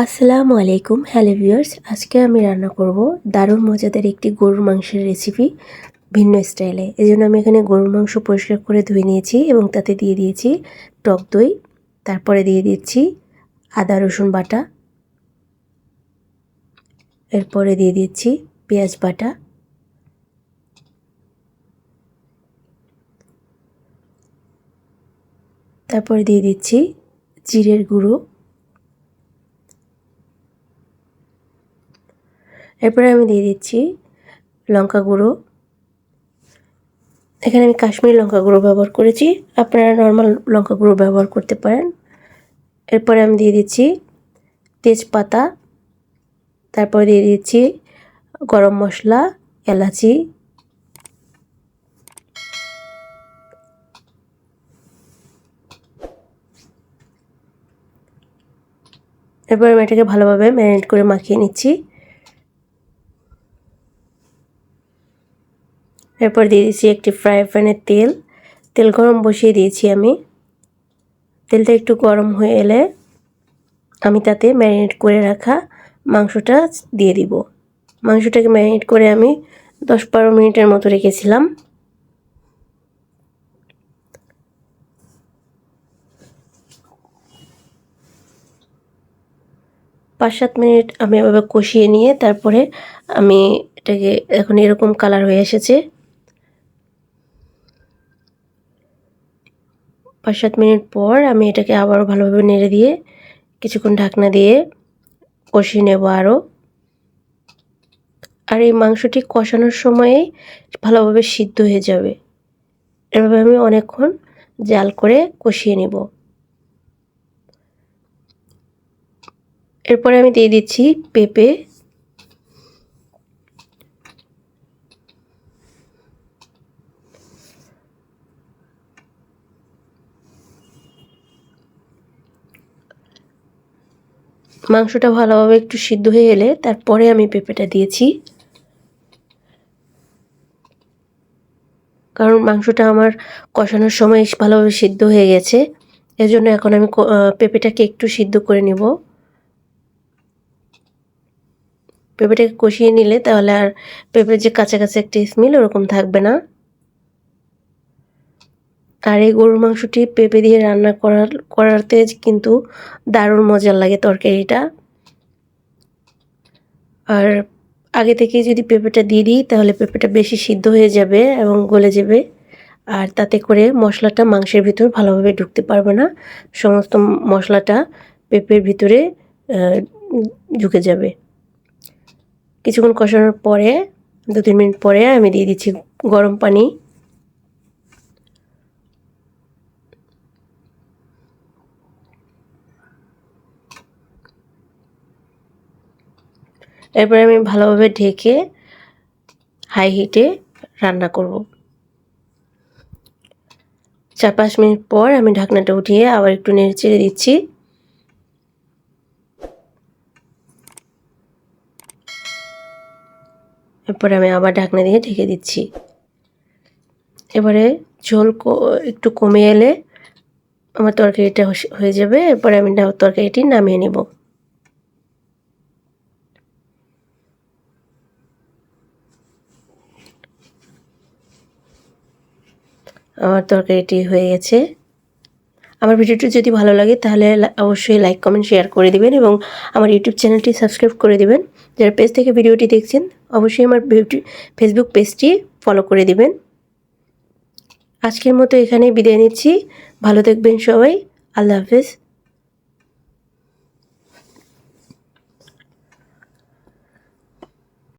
আসসালামু আলাইকুম, hello viewers. আজকে আমি রান্না করব দারুণ মজাদার একটি গরুর মাংসের রেসিপি ভিন্ন স্টাইলে। এই জন্য আমি এখানে গরুর মাংস পরিষ্কার করে ধুয়ে নিয়েছি এবং তাতে দিয়ে দিয়েছি টক দই, তারপরে দিয়ে দিচ্ছি আদা, রসুন বাটা, এরপরে দিয়ে দিচ্ছি পেঁয়াজ বাটা, তারপরে দিয়ে দিচ্ছি জিরের গুঁড়ো এরপরে আমি দিয়ে দিচ্ছি লঙ্কা গুঁড়ো। এখানে আমি কাশ্মীরি লঙ্কা গুঁড়ো ব্যবহার করেছি। আপনারা নর্মাল লঙ্কা গুঁড়ো ব্যবহার করতে পারেন। এরপরে আমি দিয়ে দিচ্ছি তেজপাতা। তারপরে দিয়ে দিচ্ছি গরম মশলা, এলাচি। এরপর আমি এটাকে ভালোভাবে ম্যারিনেট করে মাখিয়ে নিচ্ছি। এরপর দিয়ে দিচ্ছি একটি ফ্রাই প্যানের তেল। তেল গরম বসিয়ে দিয়েছি আমি। তেলটা একটু গরম হয়ে এলে আমি তাতে ম্যারিনেট করে রাখা মাংসটা দিয়ে দিব। মাংসটাকে ম্যারিনেট করে আমি দশ বারো মিনিটের মতো রেখেছিলাম। পাঁচ সাত মিনিট আমি এভাবে কষিয়ে নিয়ে তারপরে আমি এটাকে এখন এরকম কালার হয়ে এসেছে। পাঁচ সাত মিনিট পর আমি এটাকে আবারও ভালোভাবে নেড়ে দিয়ে কিছুক্ষণ ঢাকনা দিয়ে কষিয়ে নেব আরও। আর এই মাংসটি কষানোর সময়ে ভালোভাবে সিদ্ধ হয়ে যাবে। এভাবে আমি অনেকক্ষণ জাল করে কষিয়ে নেব। এরপরে আমি দিয়ে দিচ্ছি পেঁপে মাংসটা ভালোভাবে একটু সিদ্ধ হয়ে এলে তারপরে আমি পেঁপেটা দিয়েছি। কারণ মাংসটা আমার কষানোর সময় ভালোভাবে সিদ্ধ হয়ে গেছে। এজন্য এখন আমি পেঁপেটাকে একটু সিদ্ধ করে নিব। পেঁপেটাকে কষিয়ে নিলে তাহলে আর পেঁপের যে কাঁচা একটা স্মেল ওরকম থাকবে না। আর এই গরুর মাংসটি পেঁপে দিয়ে রান্না করার করাতে কিন্তু দারুণ মজার লাগে তরকারিটা। আর আগে থেকে যদি পেঁপেটা দিয়ে দিই, তাহলে পেঁপেটা বেশি সিদ্ধ হয়ে যাবে এবং গলে যাবে। আর তাতে করে মশলাটা মাংসের ভিতর ভালোভাবে ঢুকতে পারবে না। সমস্ত মশলাটা পেঁপের ভিতরে ঢুকে যাবে। কিছুক্ষণ কষানোর পরে দু তিন মিনিট পরে আমি দিয়ে দিচ্ছি গরম পানি। এরপরে আমি ভালোভাবে ঢেকে হাই হিটে রান্না করব। চার পাঁচ মিনিট পর আমি ঢাকনাটা উঠিয়ে আবার একটু নেড়ে চেড়ে দিচ্ছি। এরপরে আমি আবার ঢাকনা দিয়ে ঢেকে দিচ্ছি। এবারে ঝোল একটু কমে এলে আমার তরকারিটা হয়ে যাবে। এরপরে আমি তরকারিটি নামিয়ে নেব। আমার তরকারিটি হয়ে গেছে। আমার ভিডিওটি যদি ভালো লাগে তাহলে অবশ্যই লাইক, কমেন্ট, শেয়ার করে দিবেন এবং আমার ইউটিউব চ্যানেলটি সাবস্ক্রাইব করে দিবেন। যারা পেজ থেকে ভিডিওটি দেখছেন, অবশ্যই আমার ফেসবুক পেজটি ফলো করে দিবেন। আজকের মতো এখানে বিদায় নিচ্ছি। ভালো থাকবেন সবাই। আল্লাহ হাফেজ।